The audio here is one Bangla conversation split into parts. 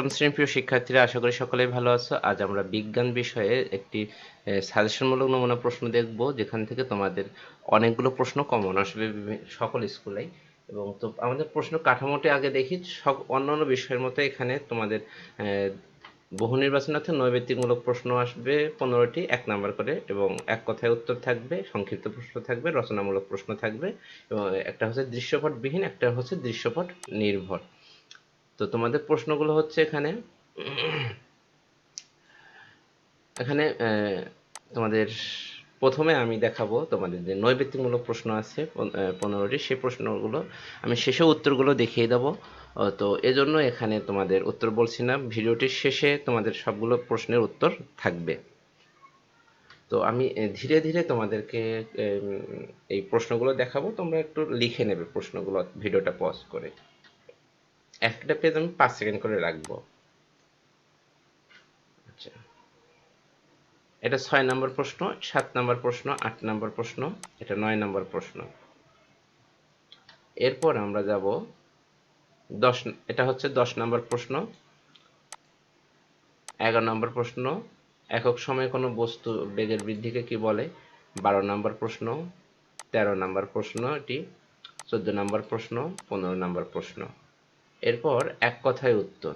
অষ্টম শ্রেণির প্রিয় শিক্ষার্থীরা, আশা করি সকলেই ভালো আছো। আজ আমরা বিজ্ঞান বিষয়ে একটি সাজেশনমূলক নমুনা প্রশ্ন দেখব, যেখান থেকে তোমাদের অনেকগুলো প্রশ্ন কমন আসবে সকল স্কুলেই। এবং তো আমাদের প্রশ্ন কাঠামোটি আগে দেখি, সব অন্যান্য বিষয়ের মতো এখানে তোমাদের বহু নির্বাচনার্থে নৈবেত্তিকমূলক প্রশ্ন আসবে পনেরোটি, এক নাম্বার করে, এবং এক কথায় উত্তর থাকবে, সংক্ষিপ্ত প্রশ্ন থাকবে, রচনামূলক প্রশ্ন থাকবে, এবং একটা হচ্ছে দৃশ্যপটবিহীন, একটা হচ্ছে দৃশ্যপট নির্ভর তো তোমাদের প্রশ্নগুলো হচ্ছে এখানে এখানে তোমাদের প্রথমে আমি দেখাবো তোমাদের যে নৈবেত্তিকমূলক প্রশ্ন আছে পনেরোটি, সেই প্রশ্নগুলো আমি শেষে উত্তরগুলো দেখিয়ে দেবো। তো এজন্য এখানে তোমাদের উত্তর বলছি না, ভিডিওটির শেষে তোমাদের সবগুলো প্রশ্নের উত্তর থাকবে। তো আমি ধীরে ধীরে তোমাদেরকে এই প্রশ্নগুলো দেখাবো, তোমরা একটু লিখে নেবে প্রশ্নগুলো, ভিডিওটা পজ করে। একটা পেজ আমি পাঁচ সেকেন্ড করে রাখব। আচ্ছা। এটা ছয় নম্বর প্রশ্ন, সাত নম্বর প্রশ্ন, আট নম্বর প্রশ্ন, এটা নয় নম্বর প্রশ্ন। এরপর আমরা যাব দশ, এটা হচ্ছে দশ নম্বর প্রশ্ন, এগারো নম্বর প্রশ্ন, একক সময়ে কোনো বস্তু বেগের বৃদ্ধিকে কি বলে? বারো নম্বর প্রশ্ন, তেরো নম্বর প্রশ্ন, এটি চোদ্দ নম্বর প্রশ্ন, পনেরো নম্বর প্রশ্ন। এরপর এক কথায় উত্তর।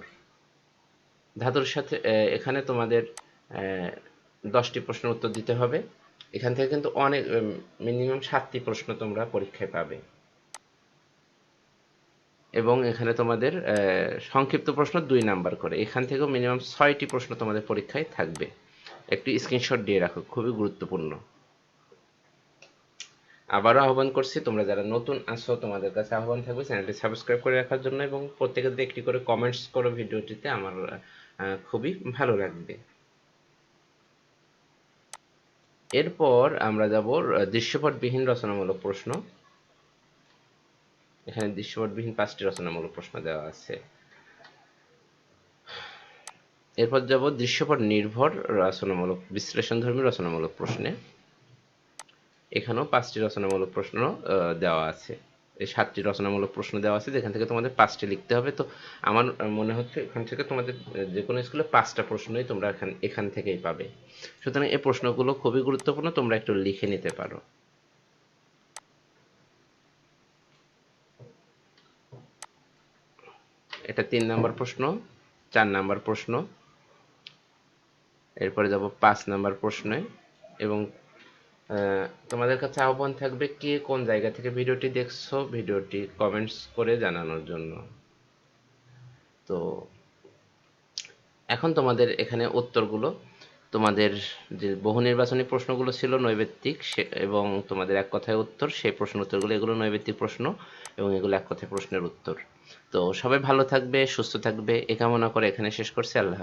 ধাতুর সাথে এখানে তোমাদের দশটি প্রশ্নের উত্তর দিতে হবে। এখান থেকে কিন্তু অনেক মিনিমাম সাতটি প্রশ্ন তোমরা পরীক্ষায় পাবে। এবং এখানে তোমাদের সংক্ষিপ্ত প্রশ্ন দুই নাম্বার করে। এখান থেকেও মিনিমাম ছয়টি প্রশ্ন তোমাদের পরীক্ষায় থাকবে। একটু স্ক্রিনশট দিয়ে রাখো, খুবই গুরুত্বপূর্ণ। আবারও আহ্বান করছি, তোমরা যারা নতুন আসো তোমাদের কাছে আহ্বান থাকবে চ্যানেলটি সাবস্ক্রাইব করে রাখার জন্য এবং প্রত্যেকে যদি একটি করে কমেন্টস করো ভিডিওটিতে, আমার খুবই ভালো লাগবে। এরপর আমরা যাব দৃশ্যপটবিহীন রচনামূলক প্রশ্ন। এখানে দৃশ্যপটবিহীন পাঁচটি রচনামূলক প্রশ্ন দেওয়া আছে। এরপর যাব দৃশ্যপট নির্ভর রচনামূলক, বিশ্লেষণধর্মী রচনামূলক প্রশ্নে। এখানেও পাঁচটি রচনামূলক প্রশ্ন দেওয়া আছে। এই সাতটি রচনামূলক প্রশ্ন দেওয়া আছে, যেখান থেকে তোমাদের পাঁচটি লিখতে হবে। তো আমার মনে হচ্ছে এখান থেকে তোমাদের যে কোনো স্কুলে পাঁচটা প্রশ্নই তোমরা এখান এখান থেকেই পাবে। সুতরাং এই প্রশ্নগুলো খুবই গুরুত্বপূর্ণ, তোমরা একটু লিখে নিতে পারো। এটা তিন নাম্বার প্রশ্ন, চার নাম্বার প্রশ্ন, এরপরে যাব পাঁচ নাম্বার প্রশ্নে, এবং তোমাদের কাছে আহ্বান থাকবে কে কোন জায়গা থেকে ভিডিওটি দেখছ, ভিডিওটি কমেন্টস করে জানানোর জন্য। তো এখন তোমাদের এখানে উত্তরগুলো। তোমাদের যে বহু নির্বাচনী প্রশ্নগুলো ছিল নৈবেত্তিক, সে- এবং তোমাদের এক কথায় উত্তর, সেই প্রশ্ন উত্তরগুলো এগুলো নৈবেত্তিক প্রশ্ন এবং এগুলো এক কথায় প্রশ্নের উত্তর। তো সবাই ভালো থাকবে, সুস্থ থাকবে এ কামনা করে এখানে শেষ করছি। আল্লাহ।